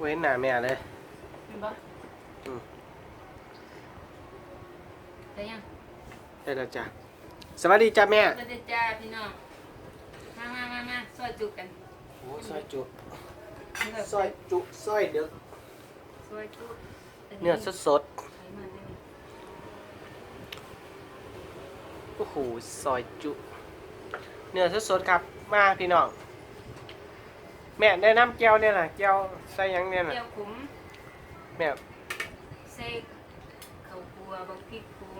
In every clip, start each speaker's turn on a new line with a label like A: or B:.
A: เว้นหน้าแม่เลย
B: เห็นปะ
A: อืม
B: ได้ยัง
A: ได้แล้วจ้ะสวัสดีจ้าแม่
B: สวัสดีจ้าพี่น้อง มามามามาซอยจุกัน
A: โอ้ซอยจุ
B: แบบ
A: ซอยจุซอยเด็ก
B: ซอยจุ
A: เนื้อสดสด
B: ไขมันได้ไหม
A: ๆโอ้โหซอยจุ เนื้อสดสดๆครับ มาพี่น้อง แม่แนะนำแก้วเนี่ยนะแก้วใส่หยังเนี่ยนะ
B: เจียวขุม
A: แม่
B: เส้ข้าวคั่วบักพริกขุง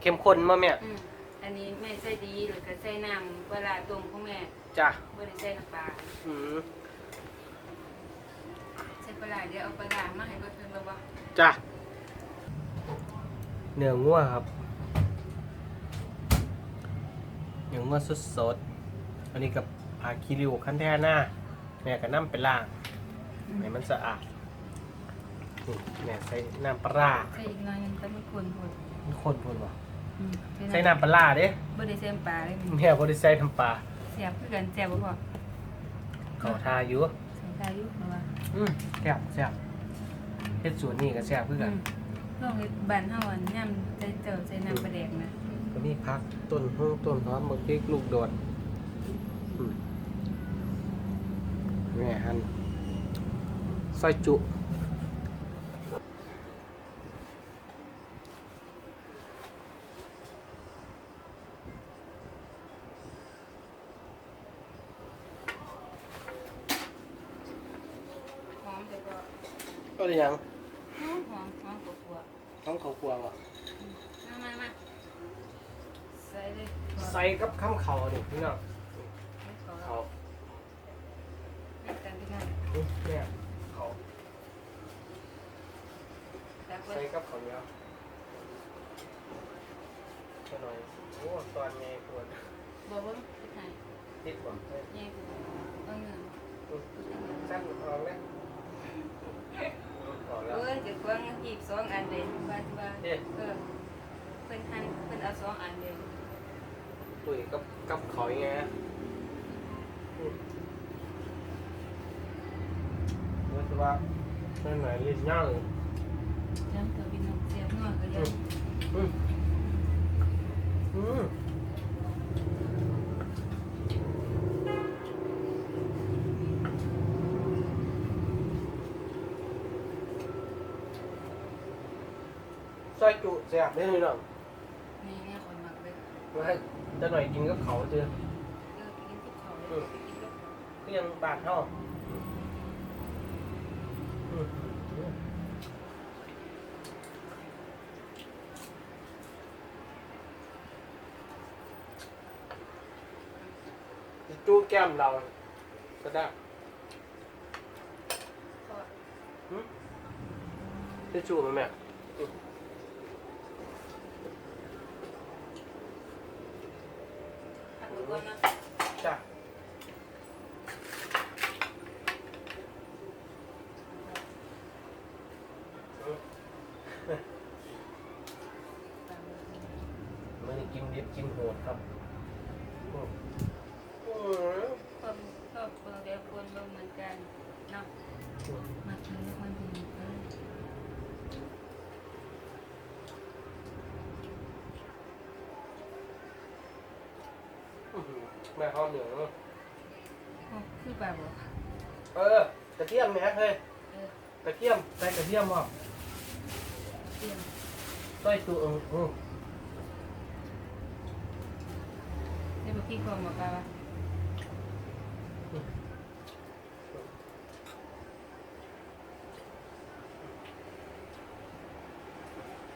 A: เข้มข้นมาแม่
B: อืมอันนี้แม่ใส่ดีหรือก็ใส่น้ำเวลาต้มของแม่
A: จ้ะ
B: ไม่ได้ใส่น้ำปลา
A: อืม
B: ใส่ปลาร้าเดี๋ยวเอาปลาร้ามาให้เบิดเพิ่นบ่บ่
A: จ้ะเนื้องัวครับเนื้องัวสดสดๆอันนี้กับผักคีริวขั้นแท้หน้า แม่ก็น้ำไปล้างให้มันสะอาดนี่แม่ใส่น้ำปลาร้า
B: ใส่อีกหน่อยหนึงแต่มันข้นโพด
A: มันข้นพูดบ่
B: อืม
A: ใส่น้ำปลาร้าเด้
B: บ่ได้ใส่น้ำปลาเลย
A: แม่บ่ได้ใส่น้ำปลา
B: เสียบคือกันเสียบบ่พอ
A: เขาทาอยู่
B: ใส่ตาอยู่เพราะว่า
A: อืมแซ่บแซ่บเฮ็ดสวนนี่ก็แซ่บคือกัน
B: ลองเฮ็ดบ้านเฮาอันย่ำใส่เติมใส่น้ำปลาแดกนะ
A: ก็มีผักต้นห้องต้นหอมบักพริกลูกโดดอืม แม่หั่นซอยจุ
B: หอมแต่ก็
A: ก็ได้หยัง
B: หอมหอมหอมกว่า
A: ท้องเขากลัวบ่
B: ๆมามามาใส่เลย
A: ใส่กับข้ามเขานี่พี่น้อง
B: เขา
A: เขา
B: ให้กันพี่น้อง
A: อืม แม่เขา
B: แต่ว่า
A: ใส่กับข้าวเหนียวแค่หน่อยโอ้ตอนนี้ปวด
B: บ่เบิ่งพี่ไทย
A: ติดบ่เอ้ย
B: แย่กูเอาเงิน
A: อืมสั้นออกแล้วออกแล้ว
B: เอ้ยเดี๋ยวกวางหีบสองอันเด้บ้านบ้าน
A: เอ๊ะ
B: เออเพิ่นหั่นเพิ่นเอาสองอันเด้
A: ตุ๋ยกับกับเขายังไงอะอืมรู้สึก ว่าไม่เหมือนลิ้นย่างเลย
B: จังเถอะพี่น้องเสียบงัวก็ยัง
A: อืมอืมซอยจุแซ่บได้เลยเนาะ
B: นี่เนี่ยคนมักเลย
A: มาให้จะหน่อยกินกับเขาเจอ
B: เออกินกับข้าวเลยกินกับข้าว
A: ก็ยังบาดเท่า จู้แก้มเราก็ได้
B: ทอด
A: จะจู้ไหมแม่อืม
B: ผักก่อนนะ
A: จ้ะอืมไม่ได้กินดิบกินโหดครับ ออ
B: อื้อ
A: หือแม่หอมเหนืองเนอะ
B: โอ้คือแบบว่า
A: เออกระเทียมแม่เฮ้ย
B: เออก
A: ระเทียมใส่กระเทียมบ่
B: เตรียม
A: ใส่ตัวเอออืม
B: ได้มาพี่กองมาปลาวะ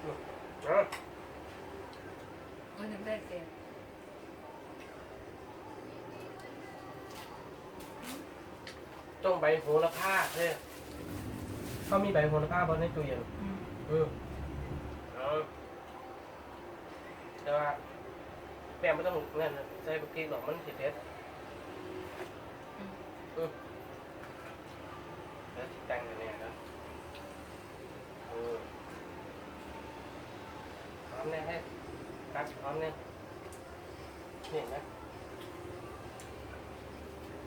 A: อะ
B: มันยังได้แต่
A: ต้องใบโหระพาเฮ้ยเขามีใบโหระพาบนในตู้เย็น
B: อืม
A: อืมเอาแต่ว่าแม่ไม่ต้องนั่นนะใส่บุกพริกหรอกมันผิดเด็ด
B: อืม
A: อืมแล้วจิแต่งกันแน่นะอืมพร้อมแน่ให้ กัดพร้อมแน่นี่นะ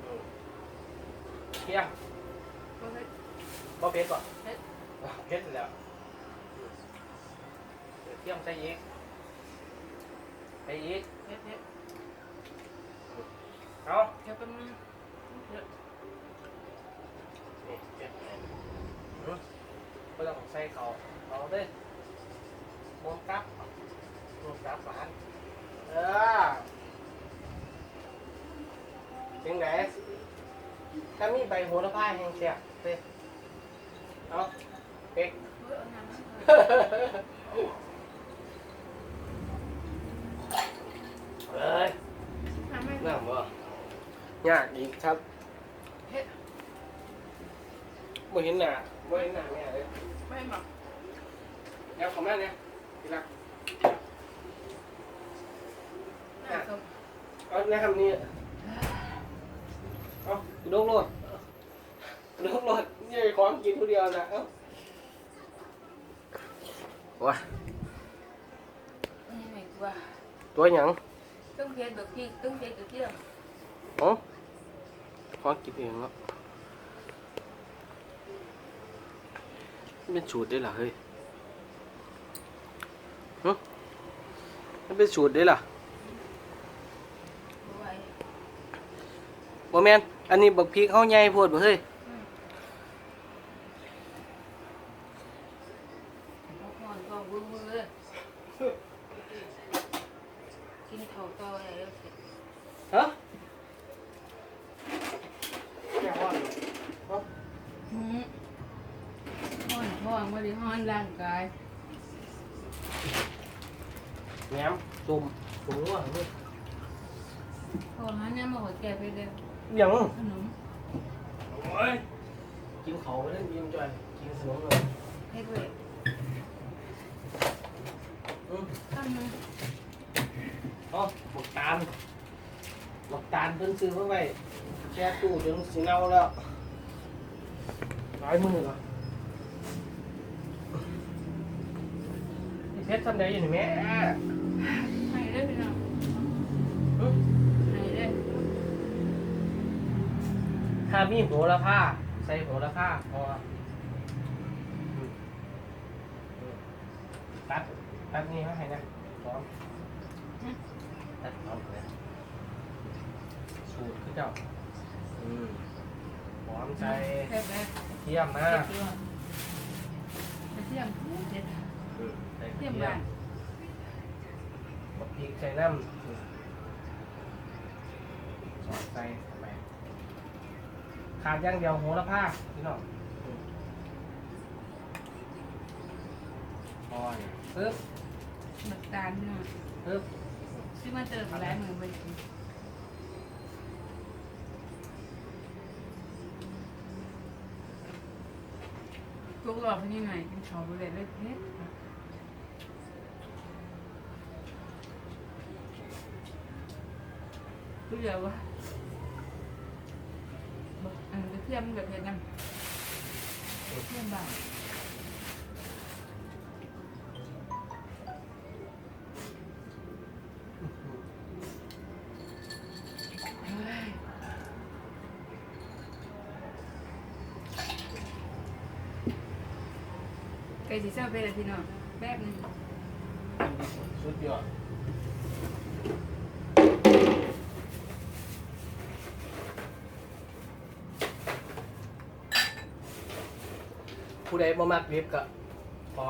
A: อืมเฮีย
B: ก็เฮ็ด
A: บ่เผ็ดก่อน
B: เผ็ด
A: เผ็ดแล้วเดี๋ยวเทียมใส่อีกใส่อีก
B: เผ็ดเผ็ด
A: เอา
B: เดี๋ยวแป๊บนึงเดี๋ยว
A: นี่เผ็ดแน่อืมก็ต้องใส่เขาเขาด้อมวงกับ มวงกับหวานเออยังไงถ้ามีใบโหระพาแห้งเสียบเด้อเอาเป็ก
B: เฮ้ยเอาน้ำมาเถอะ
A: เอ้ย
B: น้ำไม่
A: น้ำบ่ยากอีกครับ
B: เผ็ด
A: บ่เห็นหน้าบ่เห็นหน้าแม่เลย
B: ไม่หมัก
A: เดี๋ยวเของแม่เนี่ยทีละ
B: น้ำส้ม
A: เอาแม่ทำนี่เอาลูกโลดลูกโลดนี่ของกินผู้เดียวนะเอ้าว้า
B: นี่ไหนกว่า
A: ตัวหยัง
B: ต้องเผ็ดแบบพริกต้องเผ็ดกับเทียม
A: เอ๋อของกินเองเนาะมันเป็นสูตรได้เหรอเฮ้ยฮะมันเป็นสูตรได้เหรอ
B: เอาไว้
A: บ่แม่นอันนี้บักพริกเฮาใหญ่โพดบ่เฮ้ย
B: อืมเอาก่อนก็วื้อวื้อเลยกินเท่าต่ออะไรแล้วเสร็จ
A: ฮะแม่ว่าฮะ
B: อืมห้อนท้องไม่ได้ห้อนร่างกาย
A: แหนมจุ่มจุ่มว่าเฮ้ย
B: พอหาเนี่ยมาหัวแก่ไปเลย
A: ห ยัง
B: ขนม
A: โอ้ยกินเขาเล่นยิ้มจ่อยกินขนมเลย
B: ให้ด้วย
A: อืม
B: ข้าวนึง
A: เอ๋อบักตาลบักตาลเพิ่นซื้อมาไว้แช่ตู้จนสิเน่าแล้วหลายมือเหรอนี่เพชรทำได้อยังไงแม่
B: ให้ได้พี่น้อง
A: อืม
B: ให้ได้
A: ถ้ามีโหระพาใส่โหระพาพอตัดตัดนี่มาให้นะพร้อมตัดพร้อมเลยสูตรคือเจ้าอืมหอมใส่
B: แค่แบบ
A: เทียมนะ
B: เทียมเทียมเทียม
A: อืมใส่
B: เทียม
A: ม
B: บ้าน
A: บักพริกใส่น้ำสอดใส่ ข้าไปขาดอย่างเดียวโหระพาพี่น้องอืมพอเนี่ยปึ๊บ
B: บักตาลพี่น้อง
A: ปึ๊บ
B: ซื้อมาเจอหลายมือไปกินลูกหลอกนี่ไงกินข้าวไปเลยเลยเผ็ดผู้เดียววะ บอกอันนี้เทียมแบบเผ็ดน้ำเทียมบ้างไก่สีเศร้าไปเลยพี่น้องแป๊บนึง
A: สุดยอด ผู้ใดบ่มักดิบก็ขอ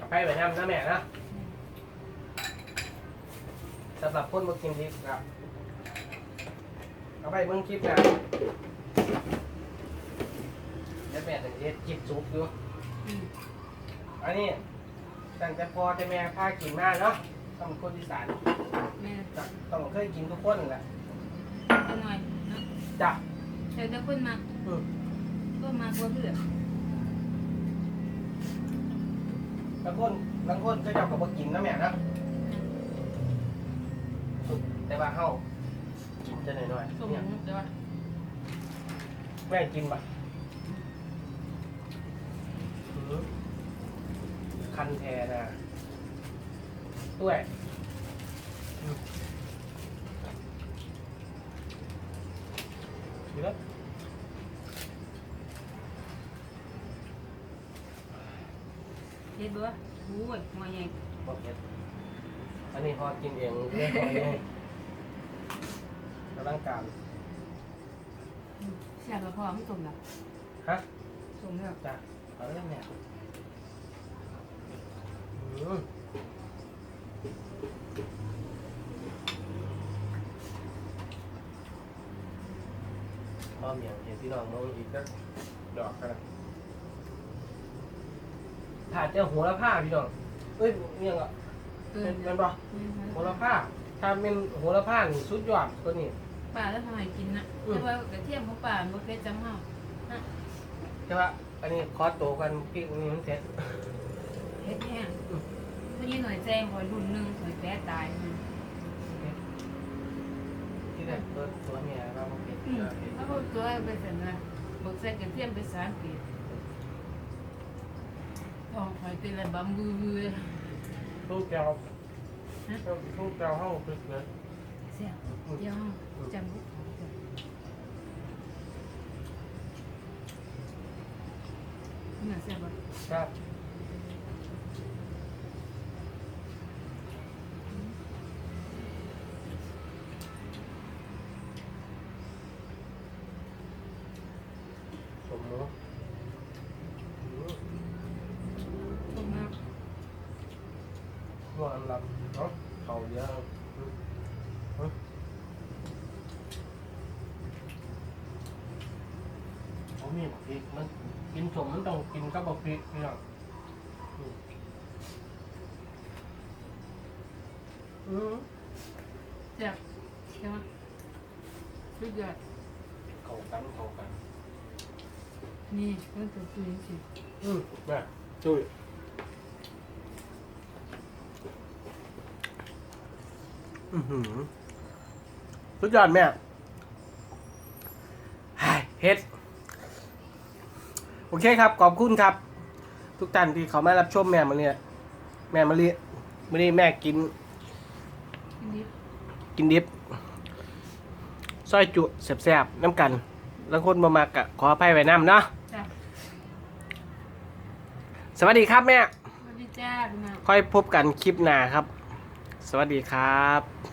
A: อภัยไปน้ำนะแม่นะสำหรับคนบ่กินดิบครับเอาไปเบิ่งคลิปนะเดี๋ยวแม่ถึงจะจิบซุปอยู่
B: อืม
A: อันนี้ตั้งแต่พอแต่แม่พากินมาเนาะต้องคนอีสาน
B: แม่
A: ก็ต้องเคยกินทุกคนแหละ
B: จะหน่อยเนาะ
A: จ้ะ
B: แต่ถ้าคนมา
A: อืม
B: ก็มากกว่าเพื่อ น
A: บางคนบางคนก็เจ้าก็บ่กินนะแม่นะแต่ว่าเฮากินจะหน่อย
B: สม
A: ๆเนี่ย
B: มติว่า
A: แม่กินบ่อื้อคันแทนะด้วยอืมเยอะ
B: เฮ็ดบ่โอ้ยหัวใหญ่
A: บอกเห็ดอันนี้พอกินเองเรียกพอเองกำลังการ
B: แซ่บบ่พอไม่ต้มหรอก
A: ฮะ
B: ต้มแล้ว
A: จ้ะเอาเรื่องเนี่ยอืมพอเมียงเห็นพี่น้องมองอีกก็ดอกกัน ถ้าเจ้าหัวละผ้าพี่น้องเอ้ยเมียงอะ
B: เออ
A: เป็นเป็นปะ
B: อืม
A: โหระพาถ้าเป็นโหระพานี่สุดยอดตัวนี้
B: ป่าแล้วทำไมกินนะ
A: อืม
B: แต่ว่ากระเทียมของป่าบ่เคยจำเฮา
A: ใช่ปะอันนี้คอสโตกันพริกนี่มันเสร็จ
B: เฮ็ดแห้งผู้นี้หน่อยแจ้งหอยรุ่นหนึงหอยแปะตายอืม
A: ที่แรกตัวตัวเมียเราเผ็ด
B: อืมแล้วก็ตัวไปเสร็จนะบ่ใส่กระเทียมไปสามปี อ๋อหอยเป็นอะไรบำบือบือเลย
A: ลูกแก้วลูกแก้วเข้าพริกเลย
B: เสียเดี๋ยวจำบ่น่าเสียบ่
A: ครับสมมติ
B: ตรงนั้น
A: ว่าอันลับเนาะเขาเยอะเขามีบักพริกมันกินสมมันต้องกินกับบักพริกนี่หรออืม
B: เสียใช่ไหมสุดยอด
A: เขากันเขากัน
B: นี่ต้องตัวตัวนี้สิ
A: อืมแม่จุ้ยอือหือ สุดยอดแม่ไฮเฮ็ด โอเคครับ ขอบคุณครับ ทุกท่านที่เขามารับชมแม่มาเนี่ยแม่มาเรียมื่อนี้แม่กิน
B: นิด
A: กินดิบซอยจุแซ่บๆน้ำกัน แล้วคนมามากะขออภัยไว้น้ำเนาะ
B: จ้ะ
A: สวัสดีครับแม่
B: สวัสดีจ้าคุณนา
A: ค่อยพบกันคลิปหน้าครับ สวัสดีครับ